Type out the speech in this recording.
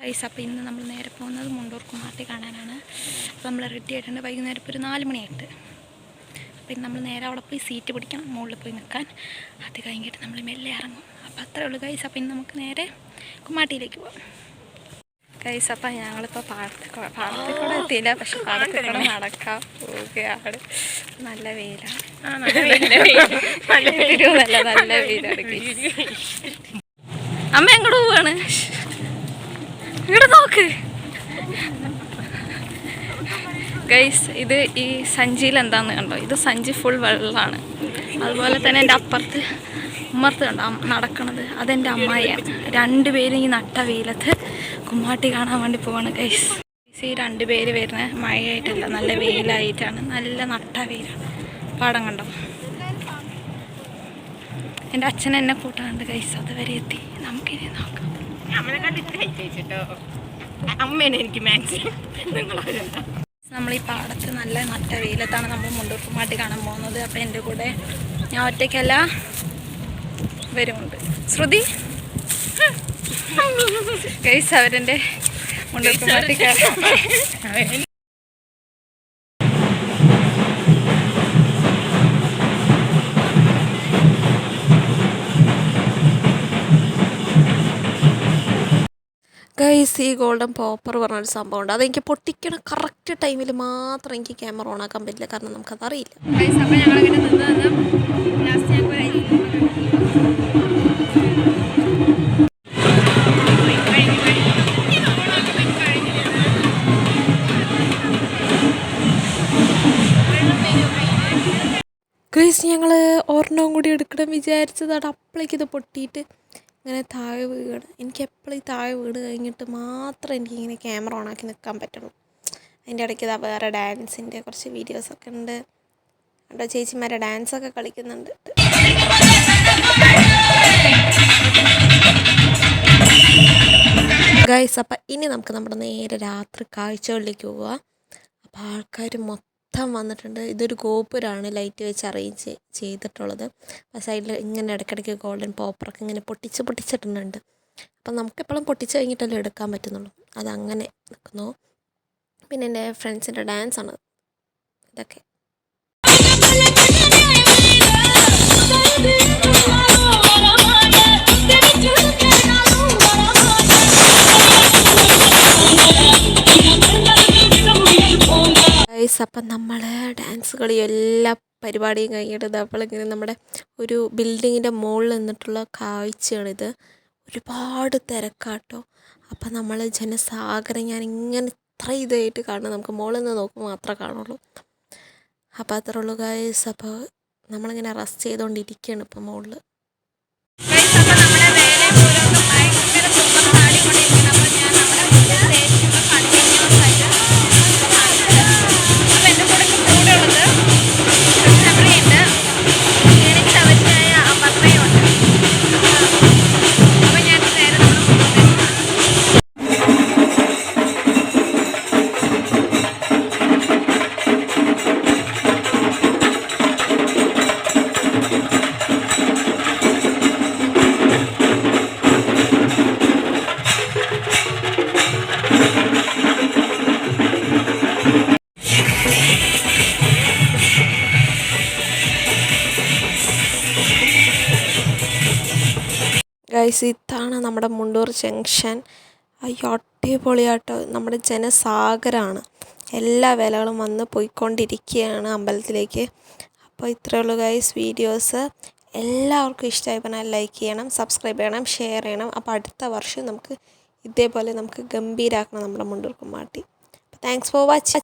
Guys അപ്പോൾ ഇന്ന് നമ്മൾ നേരെ പോകുന്നത് മുണ്ടൂർ കുമാർട്ടി കാണാനാണ്. അപ്പോൾ നമ്മൾ റെഡി ആയിട്ടുണ്ട്. വൈകുന്നേരം ഇപ്പോൾ ഒരു നാല് മണിയായിട്ട്. അപ്പോൾ ഇന്ന് നമ്മൾ നേരെ അവിടെ പോയി സീറ്റ് പിടിക്കണം മുകളിൽ പോയി നിൽക്കാൻ അത് കഴിഞ്ഞിട്ട് നമ്മൾ മെല്ലെ ഇറങ്ങും. അപ്പോൾ അത്രേ ഉള്ളൂ ഗൈസ് അപ്പോൾ ഇന്ന് നമുക്ക് നേരെ കുമാട്ടിയിലേക്ക് പോകാം ഗൈസ് അപ്പം ഞങ്ങളിപ്പോൾ പാടത്തിൽ കൂടെ- പാടത്തിൽ കൂടെ എത്തിയില്ല. പക്ഷെ പാടത്തിൽ കൂടെ നടക്കാൻ പോവുകയാണ്. നല്ല വെയിലാണ്. നല്ല വെയിലാണ്. അമ്മ എങ്ങോട്ട് പോവാണ്? ഇവിടെ നോക്ക്. ഗൈസ് ഇത് ഈ സഞ്ചിയിൽ എന്താന്ന് കണ്ടോ? ഇത് സഞ്ചി ഫുൾ വെള്ളമാണ്. അതുപോലെ തന്നെ എന്റെ അപ്പുറത്ത് ഉമ്മർത്ത് കണ്ടോ? നടക്കണത്. അതെന്റെ അമ്മായിയാണ്. രണ്ടുപേരും ഈ നട്ട വെയിലത്ത് കുമ്മാട്ടി കാണാൻ വേണ്ടി പോവാണ് ഗൈസ് ഈ രണ്ടുപേര് വരുന്നത് മഴയായിട്ടല്ല നല്ല വെയിലായിട്ടാണ്. നല്ല നട്ട വെയിലാണ്. പാടം കണ്ടോ? എന്റെ അച്ഛൻ എന്നെ കൂട്ടാണ്ട് ഗൈസ് അതുവരെ എത്തി. നമുക്കിനി നോക്കാം. അമ്മനെ കണ്ടിട്ട് കഴിച്ചോ അമ്മേനെ എനിക്ക് മാക്സിമം നിങ്ങളവരെന്താ നമ്മൾ ഈ പാടത്ത് നല്ല നട്ട വെയിലത്താണ് നമ്മൾ മുണ്ടൂർക്കുമാട്ടി കാണാൻ പോകുന്നത്. അപ്പൊ എന്റെ കൂടെ ഞാൻ ഒറ്റയ്ക്കല്ല വരുമുണ്ട് ശ്രുതി? കൈസ് അവരെന്റെ മുണ്ടൂർക്കുമാട്ടി കാണാൻ ഗൈസ് ഈ ഗോൾഡൻ പോപ്പർ പറഞ്ഞൊരു സംഭവമുണ്ട്. അതെനിക്ക് പൊട്ടിക്കണ കറക്റ്റ് ടൈമിൽ മാത്രം എനിക്ക് ക്യാമറ ഓൺ ആക്കാൻ പറ്റില്ല. കാരണം നമുക്കതറിയില്ല. ഗൈസ് ലാസ്റ്റ് ഞങ്ങൾക്ക് ഗൈസ് ഞങ്ങൾ ഒരെണ്ണം കൂടി എടുക്കണം വിചാരിച്ചതാണ്. ഇത് പൊട്ടിയിട്ട്. ഇങ്ങനെ താഴെ വീണ്. എനിക്ക് എപ്പോഴും ഈ താഴെ വീട് കഴിഞ്ഞിട്ട് മാത്രം എനിക്കിങ്ങനെ ക്യാമറ ഓണാക്കി നിൽക്കാൻ പറ്റുള്ളൂ അതിന്റെ ഇടയ്ക്ക് ഇതാ വേറെ ഡാൻസിന്റെ കുറച്ച് വീഡിയോസൊക്കെ ഉണ്ട്. അവിടെ ചേച്ചിമാരെ ഡാൻസൊക്കെ കളിക്കുന്നുണ്ട്. ഗൈസ് അപ്പം ഇനി നമുക്ക് നമ്മുടെ നേരെ രാത്രി കാഴ്ചകളിലേക്ക് പോവുക അപ്പോൾ ആൾക്കാർ മൊത്തം വന്നിട്ടുണ്ട്. ഇതൊരു ഗോപുരമാണ് ലൈറ്റ് വെച്ച് അറേഞ്ച് ചെയ്തിട്ടുള്ളത്. ആ സൈഡിൽ ഇങ്ങനെ ഇടയ്ക്കിടയ്ക്ക് ഗോൾഡൻ പോപ്പറൊക്കെ ഇങ്ങനെ പൊട്ടിച്ച് പൊട്ടിച്ചിട്ടുണ്ട് അപ്പം നമുക്കെപ്പോഴും പൊട്ടിച്ച് കഴിഞ്ഞിട്ടല്ലേ എടുക്കാൻ പറ്റുന്നുള്ളൂ. അതങ്ങനെ നിൽക്കുന്നു. പിന്നെ എന്റെ ഫ്രണ്ട്സിന്റെ ഡാൻസാണ്. ഇതൊക്കെ. അപ്പം നമ്മൾ ഡാൻസ് കളിയും എല്ലാ പരിപാടിയും കഴിഞ്ഞിട്ട് നമ്മളിങ്ങനെ നമ്മുടെ ഒരു ബിൽഡിങ്ങിന്റെ മുകളിൽ നിന്നിട്ടുള്ള കാഴ്ചയാണിത്. ഒരുപാട് തിരക്കാട്ടോ. അപ്പം നമ്മൾ ജനസാഗരം ഞാൻ ഇങ്ങനെ ഇത്ര ഇതായിട്ട് കാണുന്നത് നമുക്ക് മുകളിൽ നിന്ന് നോക്കുമ്പോൾ മാത്രമേ കാണുള്ളൂ. അപ്പോൾ അത്ര ഉള്ളൂ ഗൈസ് അപ്പോൾ നമ്മളിങ്ങനെ റെസ്റ്റ് ചെയ്തുകൊണ്ടിരിക്കുകയാണ് ഇപ്പം മുകളിൽ ഭയങ്കര സൂപ്പർ പാടിക്കൊണ്ടിരിക്കണം അപ്പോൾ ഞാൻ നമ്മുടെ ഗൈസ് ഇതാണ് നമ്മുടെ മുണ്ടൂർ ജംഗ്ഷൻ. അയ്യോ അടിപൊളിയാട്ടോ. നമ്മുടെ ജനസാഗരമാണ് എല്ലാ വിലകളും വന്ന് പോയിക്കൊണ്ടിരിക്കുകയാണ് അമ്പലത്തിലേക്ക്. അപ്പോൾ ഇത്രയേ ഉള്ളൂ ഗൈസ് വീഡിയോസ് എല്ലാവർക്കും ഇഷ്ടമായി പറഞ്ഞാൽ ലൈക്ക് ചെയ്യണം സബ്സ്ക്രൈബ് ചെയ്യണം ഷെയർ ചെയ്യണം. അപ്പോൾ അടുത്ത വർഷം നമുക്ക് ഇതേപോലെ നമുക്ക് ഗംഭീരാക്കണം നമ്മുടെ Mundoor Kummatti. Thanks for watching